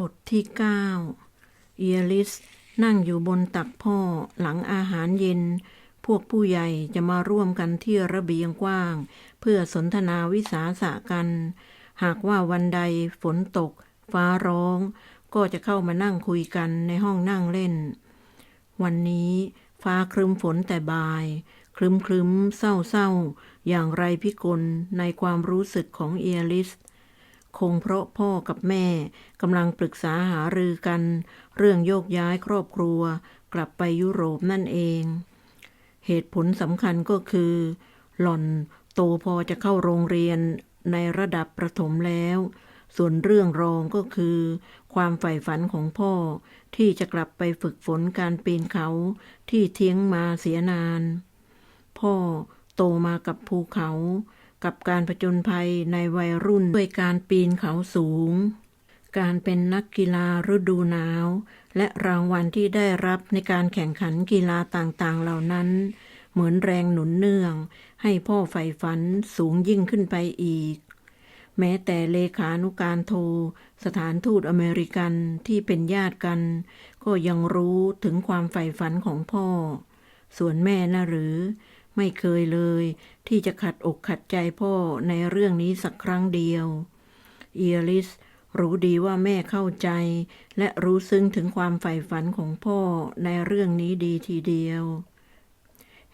บทที่เก้าเอียลิส นั่งอยู่บนตักพ่อหลังอาหารเย็น พวกผู้ใหญ่จะมาร่วมกันที่ระเบียงกว้าง เพื่อสนทนาวิสาสะกัน หากว่าวันใดฝนตก ฟ้าร้อง ก็จะเข้ามานั่งคุยกันในห้องนั่งเล่น วันนี้ฟ้าครึ้มฝนแต่บ่าย ครึ้มครึมๆเศร้าเศร้าๆอย่างไรพิกลในความรู้สึกของเอียลิส คงเพราะพ่อกับแม่กำลังปรึกษาหารือกัน เรื่องโยกย้ายครอบครัว กลับไปยุโรปนั่นเอง เหตุผลสำคัญก็คือ หล่อนโตพอจะเข้าโรงเรียนในระดับประถมแล้ว ส่วนเรื่องรองก็คือ ความใฝ่ฝันของพ่อที่จะกลับไปฝึกฝนการปีนเขาที่เทียงมาเสียนาน พ่อโตมากับภูเขา กับการผจญภัยในวัยรุ่นด้วยการปีนเขาสูง การเป็นนักกีฬาฤดูหนาว และรางวัลที่ได้รับในการแข่งขันกีฬาต่างๆ เหล่านั้น เหมือนแรงหนุนเนื่อง ให้พ่อใฝ่ฝันสูงยิ่งขึ้นไปอีก แม้แต่เลขานุการโท สถานทูตอเมริกันที่เป็นญาติกัน ก็ยังรู้ถึงความใฝ่ฝันของพ่อ ส่วนแม่นะหรือ ไม่เคยเลย ที่จะขัดอกขัดใจพ่อในเรื่องนี้สักครั้งเดียวเอียลิสรู้ดีว่าแม่เข้าใจ และรู้ซึ้งถึงความใฝ่ฝันของพ่อในเรื่องนี้ดีทีเดียว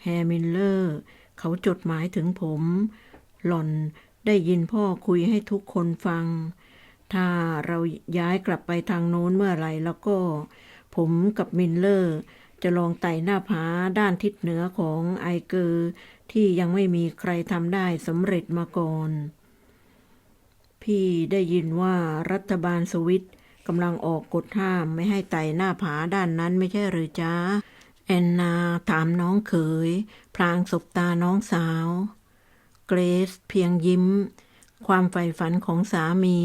แฮมิลเลอร์ เขาจดหมายถึงผม หล่อนได้ยินพ่อคุยให้ทุกคนฟัง ถ้าเราย้ายกลับไปทางโน้นเมื่อไหร่แล้วก็ ผมกับมินเลอร์ จะลองไต่หน้าผาด้านทิศเหนือของไอเกอร์ที่ยังไม่มีใครทำได้สำเร็จมาก่อน พี่ได้ยินว่ารัฐบาลสวิตกำลังออกกฎห้ามไม่ให้ไต่หน้าผาด้านนั้นไม่ใช่หรือจ๊ะแอนนาถามน้องเขย พลางสบตาน้องสาว เกรซเพียงยิ้ม ความใฝ่ฝันของสามี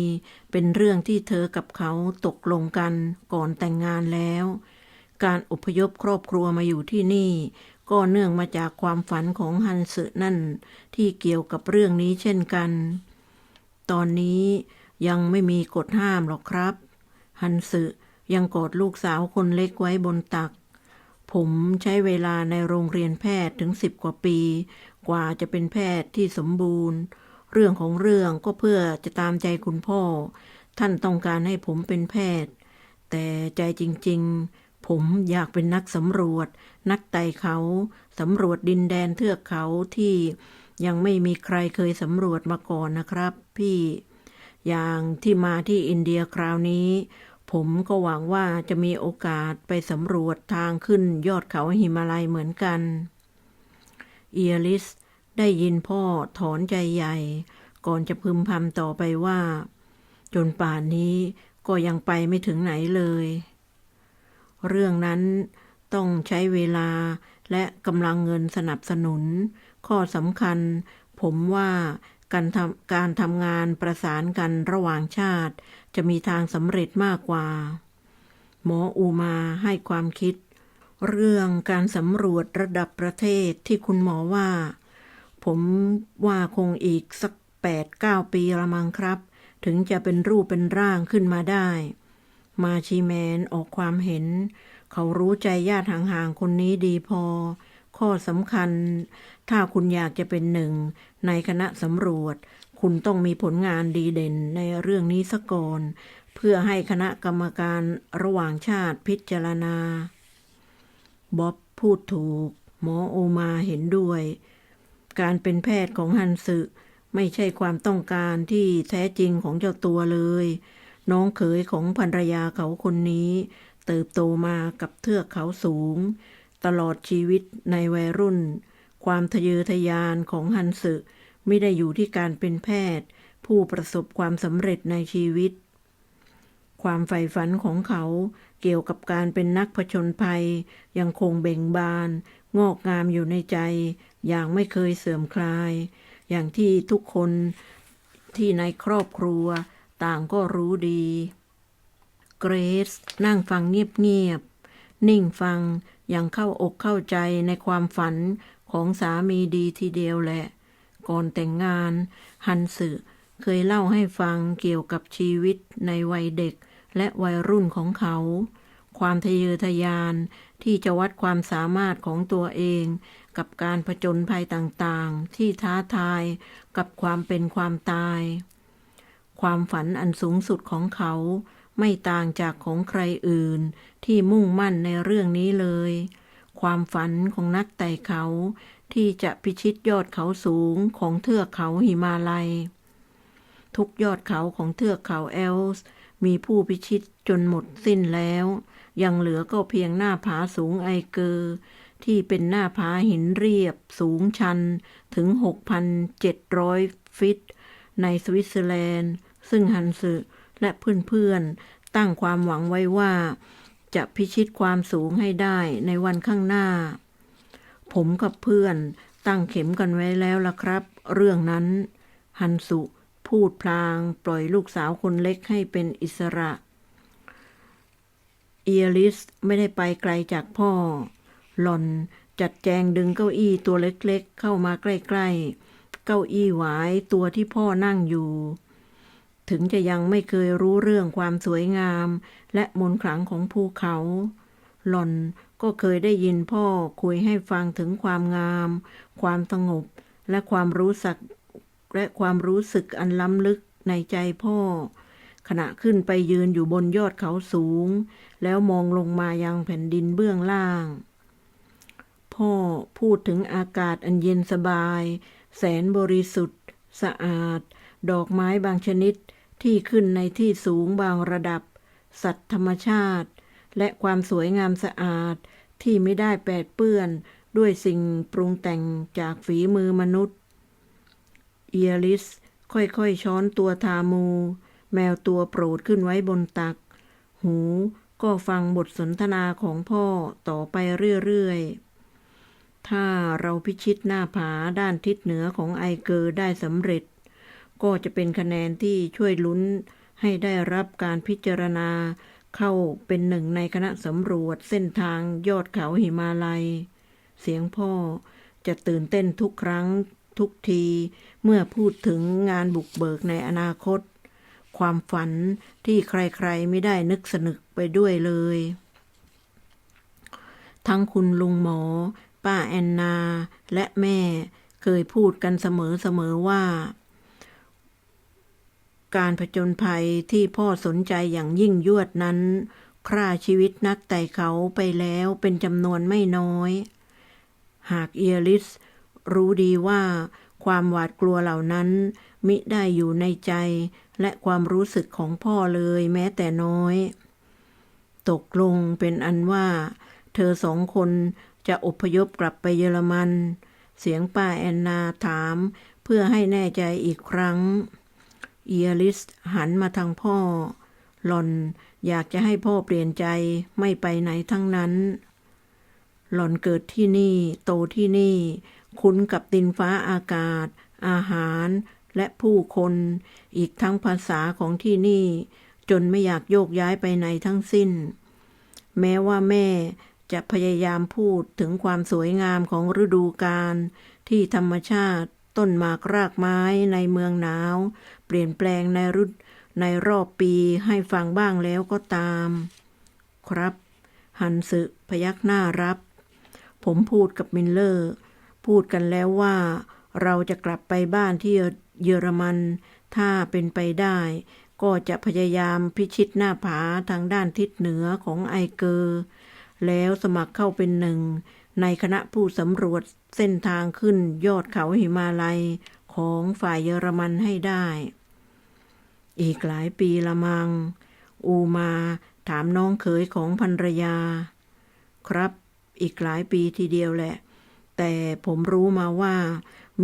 เป็นเรื่องที่เธอกับเขาตกลงกันก่อนแต่งงานแล้ว การอพยพครอบครัวมาอยู่ที่นี่ ก็เนื่องมาจากความฝันของฮันสึนั่น ที่เกี่ยวกับเรื่องนี้เช่นกัน ตอนนี้ยังไม่มีกฎห้ามหรอกครับ ฮันสึยังกอดลูกสาวคนเล็กไว้บนตัก ผมใช้เวลาในโรงเรียนแพทย์ถึงสิบกว่าปี กว่าจะเป็นแพทย์ที่สมบูรณ์ เรื่องของเรื่องก็เพื่อจะตามใจคุณพ่อ ท่านต้องการให้ผมเป็นแพทย์ แต่ใจจริง ๆ ผมอยากเป็นนักสำรวจ นักไต่เขาสำรวจดินแดนเทือกเขาที่ยังไม่มีใครเคยสำรวจมาก่อนนะครับ พี่ อย่างที่มาที่อินเดียคราวนี้ ผมก็หวังว่าจะมีโอกาสไปสำรวจทางขึ้นยอดเขาหิมาลัยเหมือนกัน เอียลิสได้ยินพ่อถอนใจใหญ่ ก่อนจะพึมพำต่อไปว่า จนป่านนี้ก็ยังไปไม่ถึงไหนเลย เรื่องนั้นต้องใช้เวลาและกำลังเงินสนับสนุน ข้อสำคัญ ผมว่าการทำการทำงานประสานกันระหว่างชาติ จะมีทางสำเร็จมากกว่า หมออูมาให้ความคิด เรื่องการสำรวจระดับประเทศที่คุณหมอว่า ผมว่าคงอีกสักแปดเก้าปีละมั้งครับ ถึงจะเป็นรูปเป็นร่างขึ้นมาได้ มาชีแมนออกความเห็น เขารู้ใจญาติห่างๆคนนี้ดีพอ ข้อสำคัญ ถ้าคุณอยากจะเป็นหนึ่ง ในคณะสำรวจ คุณต้องมีผลงานดีเด่นในเรื่องนี้ซะก่อน เพื่อให้คณะกรรมการระหว่างชาติพิจารณาบ๊อบพูดถูก หมอโอมาเห็นด้วย การเป็นแพทย์ของฮันสึไม่ใช่ความต้องการที่แท้จริงของเจ้าตัวเลย น้องเขยของภรรยาเขาคนนี้ เติบโตมากับเทือกเขาสูง ตลอดชีวิตในวัยรุ่น ความทะเยอทะยานของฮันสึไม่ได้อยู่ที่การเป็นแพทย์ ผู้ประสบความสำเร็จในชีวิต ความใฝ่ฝันของเขาเกี่ยวกับการเป็นนักผจญภัย ยังคงเบ่งบาน งอกงามอยู่ในใจ อย่างไม่เคยเสื่อมคลาย อย่างที่ทุกคนที่ในครอบครัว ต่างก็รู้ดี เกรซนั่งฟังเงียบๆ นิ่งฟังอย่างเข้าอกเข้าใจในความฝันของสามีดีทีเดียวแหละ ก่อนแต่งงาน ฮันสึเคยเล่าให้ฟังเกี่ยวกับชีวิตในวัยเด็กและวัยรุ่นของเขา ความทะเยอทะยานที่จะวัดความสามารถของตัวเอง กับการผจญภัยต่างๆ ที่ท้าทายกับความเป็นความตาย ความฝันอันสูงสุดของเขา ไม่ต่างจากของใครอื่น ที่มุ่งมั่นในเรื่องนี้เลย ความฝันของนักไต่เขา ที่จะพิชิตยอดเขาสูงของเทือกเขาหิมาลัย ทุกยอดเขาของเทือกเขาเอลส์มีผู้พิชิตจนหมดสิ้นแล้ว ยังเหลือก็เพียงหน้าผาสูงไอเกอร์ที่เป็นหน้าผาหินเรียบสูงชันถึง 6,700 ฟิต ในสวิตเซอร์แลนด์ ซึ่งฮันสึและเพื่อนๆ ตั้งความหวังไว้ว่า จะพิชิตความสูงให้ได้ในวันข้างหน้า ผมกับเพื่อนตั้งเข็มกันไว้แล้วล่ะครับ เรื่องนั้น ฮันสุพูดพลาง ปล่อยลูกสาวคนเล็กให้เป็นอิสระ เอียลิสไม่ได้ไปไกลจากพ่อ หล่อนจัดแจงดึงเก้าอี้ตัวเล็กๆเข้ามาใกล้ ๆ เก้าอี้หวายตัวที่พ่อนั่งอยู่ ถึงจะยังไม่เคยรู้เรื่องความสวยงาม และมนต์ขลังของภูเขา หล่อนก็เคยได้ยินพ่อคุยให้ฟังถึงความงาม ความสงบ และความรู้สึกและความรู้สึกอันล้ำลึกในใจพ่อ ขณะขึ้นไปยืนอยู่บนยอดเขาสูง แล้วมองลงมายังแผ่นดินเบื้องล่าง พ่อพูดถึงอากาศอันเย็นสบาย แสนบริสุทธิ์ สะอาด ดอกไม้บางชนิด ที่ขึ้นในที่สูงบางระดับ สัตว์ธรรมชาติ และความสวยงามสะอาดที่ไม่ได้แปดเปื้อนด้วยสิ่งปรุงแต่งจากฝีมือมนุษย์ เอียลิสค่อยๆ ช้อนตัวทามู แมวตัวโปรดขึ้นไว้บนตัก หูก็ฟังบทสนทนาของพ่อต่อไปเรื่อยๆ ถ้าเราพิชิตหน้าผาด้านทิศเหนือของไอเกอร์ได้สำเร็จ ก็จะเป็นคะแนนที่ช่วยลุ้นให้ได้รับการพิจารณา เข้าเป็นหนึ่งในคณะสำรวจเส้นทางยอดเขาหิมาลัย เสียงพ่อจะตื่นเต้นทุกครั้งทุกทีเมื่อพูดถึงงานบุกเบิกในอนาคต ความฝันที่ใครๆไม่ได้นึกสนึกไปด้วยเลย ทั้งคุณลุงหมอ ป้าแอนนา และแม่เคยพูดกันเสมอๆว่า การผจญภัยที่พ่อสนใจอย่างยิ่งยวดนั้นฆ่าชีวิตนักไต่เขาไปแล้วเป็นจำนวนไม่น้อย หากเอียริส รู้ดีว่าความหวาดกลัวเหล่านั้น มิได้อยู่ในใจและความรู้สึกของพ่อเลยแม้แต่น้อย ตกลงเป็นอันว่า เธอสองคนจะอพยพกลับไปเยอรมัน เสียงป้าแอนนาถามเพื่อให้แน่ใจอีกครั้ง เอียลิสหันมาทางพ่อ หลอนอยากจะให้พ่อเปลี่ยนใจไม่ไปไหนทั้งนั้น หลอนเกิดที่นี่ โตที่นี่ คุ้นกับดินฟ้าอากาศ อาหารและผู้คน อีกทั้งภาษาของที่นี่ จนไม่อยากโยกย้ายไปไหนทั้งสิ้น แม้ว่าแม่จะพยายามพูดถึงความสวยงามของฤดูกาลที่ธรรมชาติ ต้นหมากรากไม้ในเมืองหนาว เปลี่ยนแปลงในรุดในรอบปีให้ฟังบ้างแล้วก็ตาม ครับ ฮันสึพยักหน้ารับ ผมพูดกับมินเลอร์ พูดกันแล้วว่า เราจะกลับไปบ้านที่เยอรมัน ถ้าเป็นไปได้ ก็จะพยายามพิชิตหน้าผาทางด้านทิศเหนือของไอเกอร์ แล้วสมัครเข้าเป็นหนึ่ง ในคณะผู้สำรวจ เส้นทางขึ้นยอดเขาหิมาลัยของฝ่ายเยอรมันให้ได้ อีกหลายปีละมัง อูมาถามน้องเขยของภรรยา ครับ อีกหลายปีทีเดียวแหละ แต่ผมรู้มาว่า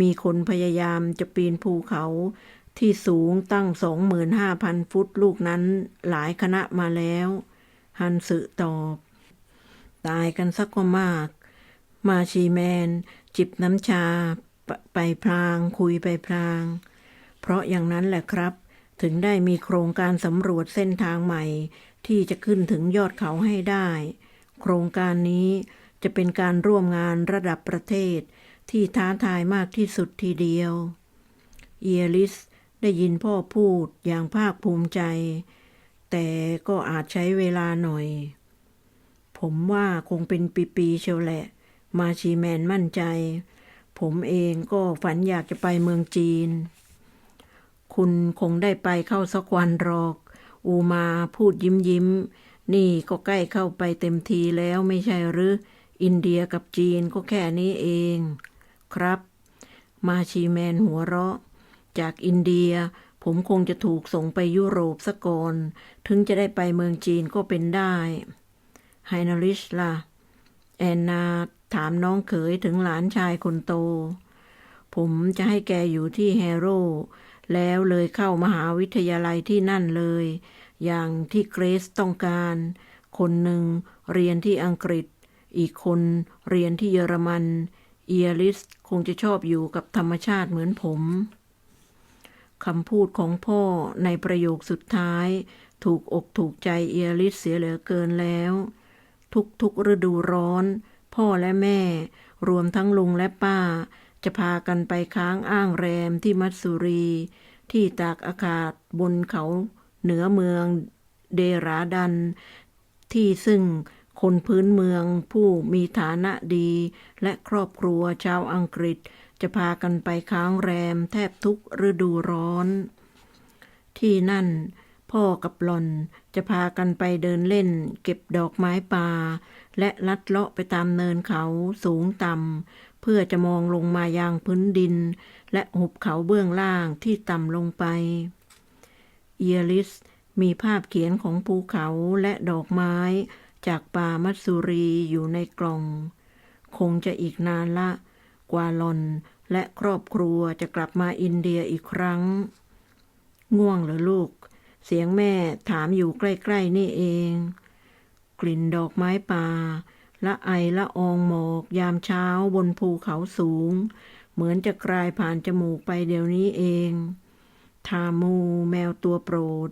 มีคนพยายามจะปีนภูเขาที่สูงตั้ง 25,000 ฟุตลูกนั้นหลายคณะมาแล้ว ฮันสึตอบ ตายกันสักก็มาก มาชีแมน จิบน้ำชาไปพลางคุยไปพลาง เพราะอย่างนั้นแหละครับ ถึงได้มีโครงการสำรวจเส้นทางใหม่ ที่จะขึ้นถึงยอดเขาให้ได้ โครงการนี้จะเป็นการร่วมงานระดับประเทศ ที่ท้าทายมากที่สุดทีเดียว เอลิสได้ยินพ่อพูดอย่างภาคภูมิใจ แต่ก็อาจใช้เวลาหน่อย ผมว่าคงเป็นปีๆเชียวแหละ มาชีแมนมั่นใจ ผมเองก็ฝันอยากจะไปเมืองจีน คุณคงได้ไปเข้าสักวันหรอก อูมาพูดยิ้มยิ้ม นี่ก็ใกล้เข้าไปเต็มทีแล้วไม่ใช่หรือ อินเดียกับจีนก็แค่นี้เอง ครับ มาชีแมนหัวเราะ จากอินเดียผมคงจะถูกส่งไปยุโรปซะก่อน ถึงจะได้ไปเมืองจีนก็เป็นได้ไฮนาริชล่ะ แอนนา ถามน้องเขยถึงหลานชายคนโต ผมจะให้แกอยู่ที่แฮโร่แล้วเลยเข้ามหาวิทยาลัยที่นั่นเลย อย่างที่เกรซต้องการ คนหนึ่งเรียนที่อังกฤษ อีกคนเรียนที่เยอรมันเอียริสคงจะชอบอยู่กับธรรมชาติเหมือนผมคำพูดของพ่อในประโยคสุดท้าย ถูกอกถูกใจเอียริสเสียเหลือเกินแล้ว ทุกๆฤดูร้อน พ่อและแม่ รวมทั้งลุงและป้า จะพากันไปค้างอ้างแรมที่มัตสุรี ที่ตากอากาศบนเขาเหนือเมืองเดราดัน ที่ซึ่งคนพื้นเมืองผู้มีฐานะดี และครอบครัวชาวอังกฤษ จะพากันไปค้างแรมแทบทุกฤดูร้อน ที่นั่น พ่อกับหลอนจะพากันไปเดินเล่น เก็บดอกไม้ป่า และลัดเลาะไปตามเนินเขาสูงต่ำเพื่อจะมองลงมายังพื้นดิน และหุบเขาเบื้องล่างที่ต่ำลงไป เอียริสมีภาพเขียนของภูเขาและดอกไม้จากป่ามัตสุรีอยู่ในกล่อง คงจะอีกนานละ กว่าหลอนและครอบครัวจะกลับมาอินเดียอีกครั้ง ง่วงเหรอลูก เสียงแม่ถามอยู่ใกล้ๆนี่เอง กลิ่นดอกไม้ป่าละไอละอองหมอกยามเช้าบนภูเขาสูง เหมือนจะกลายผ่านจมูกไปเดี๋ยวนี้เอง ทามูแมวตัวโปรด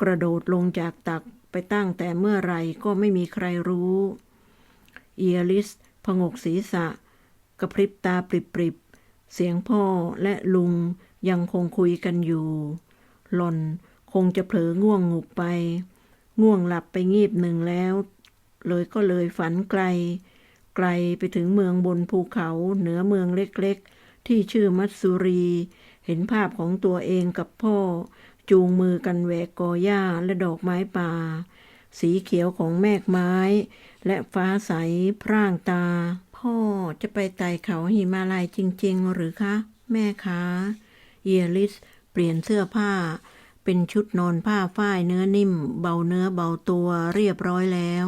กระโดดลงจากตักไปตั้งแต่เมื่อไรก็ไม่มีใครรู้เอียลิสพงกศีรษะ กระพริบตาปริบๆ เสียงพ่อและลุงยังคงคุยกันอยู่หล่อน คงจะเผลอง่วง ngu บไป ง่วงหลับไปงีบหนึ่งแล้ว เลยก็เลยฝันไกล ไกลไปถึงเมืองบนภูเขาเหนือเมืองเล็กๆ ที่ชื่อมัตสุรี เห็นภาพของตัวเองกับพ่อ จูงมือกันแหวกกอหญ้าและดอกไม้ป่า สีเขียวของแมกไม้ และฟ้าใสพร่างตา พ่อจะไปไต่เขาหิมาลัยจริง ๆ หรือคะ แม่คะเอียลิสเปลี่ยนเสื้อผ้า เป็นชุดนอนผ้าฝ้ายเนื้อนิ่ม เบาเนื้อเบาตัวเรียบร้อยแล้ว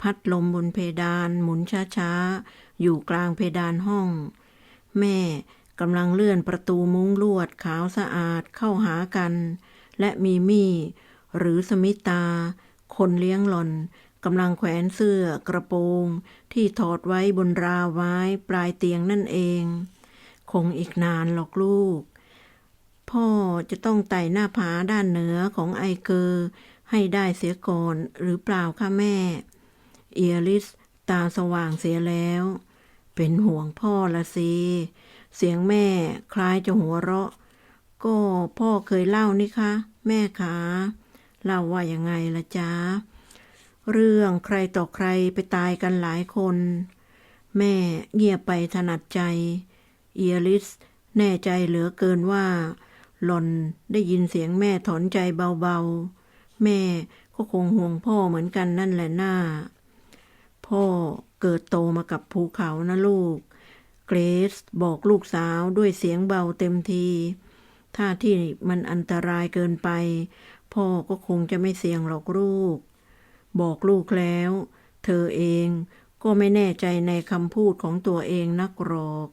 พัดลมบนเพดานหมุนช้าๆ อยู่กลางเพดานห้อง แม่กำลังเลื่อนประตูมุ้งลวดขาวสะอาดเข้าหากัน และมีมี่ หรือสมิตา คนเลี้ยงหล่อนกำลังแขวนเสื้อกระโปรง ที่ถอดไว้บนราวไม้ปลายเตียงนั่นเอง คงอีกนานหรอกลูก พ่อจะต้องไต่หน้าผาด้านเหนือของไอเกอร์ ให้ได้เสียก่อนหรือเปล่าคะแม่ เอียริสตาสว่างเสียแล้ว เป็นห่วงพ่อละสิเสียงแม่คล้ายจะหัวเราะ ก็พ่อเคยเล่านี่คะแม่คะเล่าว่ายังไงละจ๊ะ เรื่องใครต่อใครไปตายกันหลายคน แม่เงียบไปถนัดใจ เอียริสแน่ใจเหลือเกินว่า หล่อนได้ยินเสียงแม่ถอนใจเบาๆ แม่ก็คงห่วงพ่อเหมือนกันนั่นแหละหน้า พ่อเกิดโตมากับภูเขานะลูก เกรซบอกลูกสาวด้วยเสียงเบาเต็มที ถ้าที่มันอันตรายเกินไป พ่อก็คงจะไม่เสี่ยงหรอกลูก บอกลูกแล้ว เธอเองก็ไม่แน่ใจในคำพูดของตัวเองนักหรอก